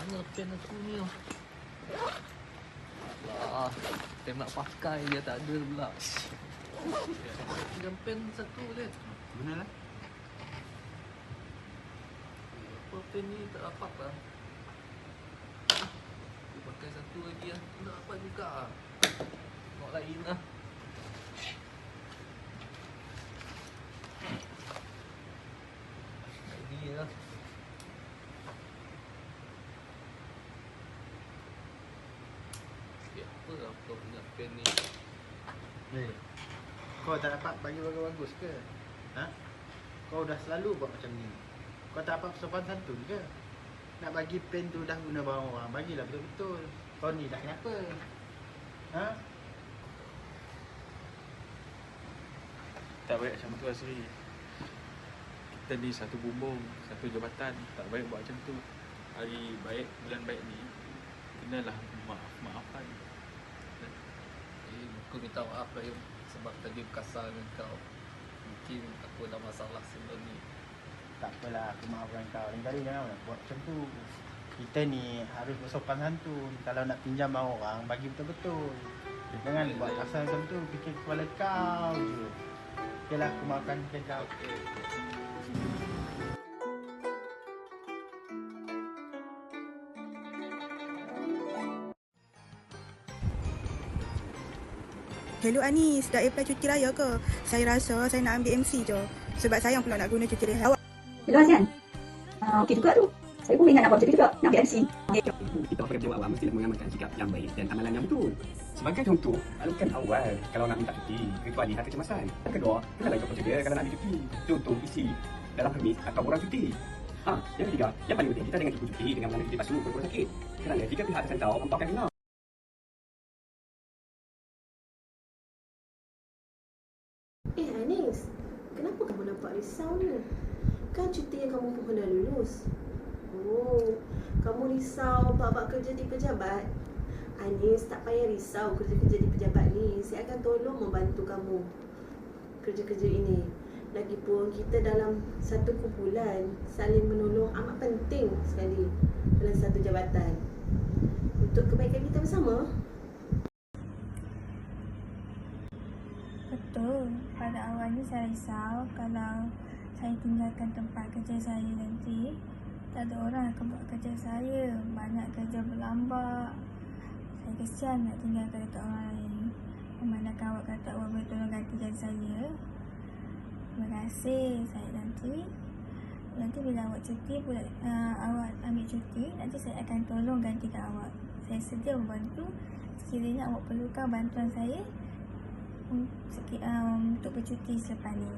Mana pen aku ni? Alah, pen nak pakai dia tak ada pula. Tinggal pen satu je. Mana lah? Apa pen ni tak dapat lah. Aku pakai satu lagi lah. Tak dapat juga lah. Tengok lain lah. Ini lah. Ya, apa lah kau punya pen ni? Eh, kau tak dapat bagi bagus-bagus ke? Ha? Kau dah selalu buat macam ni. Kau tak dapat sopan santun ke? Nak bagi pen tu dah guna barang orang, bagilah betul-betul. Kau ni dah kenapa? Ha? Tak baik macam tu Asri Kita ni satu bumbung, satu jabatan Tak baik buat macam tu Hari baik, bulan baik ni Kenalah maaf-maafan Aku minta maaf lah Yum Sebab tadi aku kasar dengan kau Mungkin aku ada masalah sebelum ni Tak apalah, aku maafkan kau. Lain kali jangan nak buat macam tu. Kita ni harus bersopan santun. Kalau nak pinjam barang orang, bagi betul-betul. Jangan buat kasar macam tu, fikir kepala kau je. Okeylah, aku maafkan kau. Hello Anis, dah apply cuti raya ke? Saya rasa saya nak ambil MC je. Sebab sayang pula nak guna cuti raya. Awak Hello Azian. Uh, Okey juga tu. Saya pun ingat nak buat tu juga. Nak ambil MC. Kita sebagai pejabat awam mestilah mengamalkan sikap yang baik dan amalan yang betul. Sebagai contoh, lakukan awal kalau nak minta cuti, kecuali hak kecemasan. Yang kedua, kenal ikut prosedur kalau nak ambil cuti. Contoh, isi dalam permis atau borang cuti. Ha, yang ketiga, yang paling penting kita dengan cukup cuti dengan mengambil cuti palsu berkurang sakit. Kerana jika pihak tersentuh, empat akan Eh Anis, kenapa kamu nampak risau ni? Kan cuti yang kamu pun dah lulus. Oh, kamu risau bab-bab kerja di pejabat? Anis, tak payah risau kerja-kerja di pejabat ni. Saya akan tolong membantu kamu kerja-kerja ini. Lagipun kita dalam satu kumpulan saling menolong amat penting sekali dalam satu jabatan. Untuk kebaikan kita bersama. Betul. Pada awalnya saya risau kalau saya tinggalkan tempat kerja saya nanti tak ada orang akan buat kerja saya. Banyak kerja berlambak. Saya kesian nak tinggalkan dekat orang lain. Memandangkan awak kata awak boleh tolong gantikan saya. Terima kasih saya nanti. Nanti bila awak cuti pula uh, awak ambil cuti, nanti saya akan tolong gantikan awak. Saya sedia membantu sekiranya awak perlukan bantuan saya um, untuk bercuti selepas ni.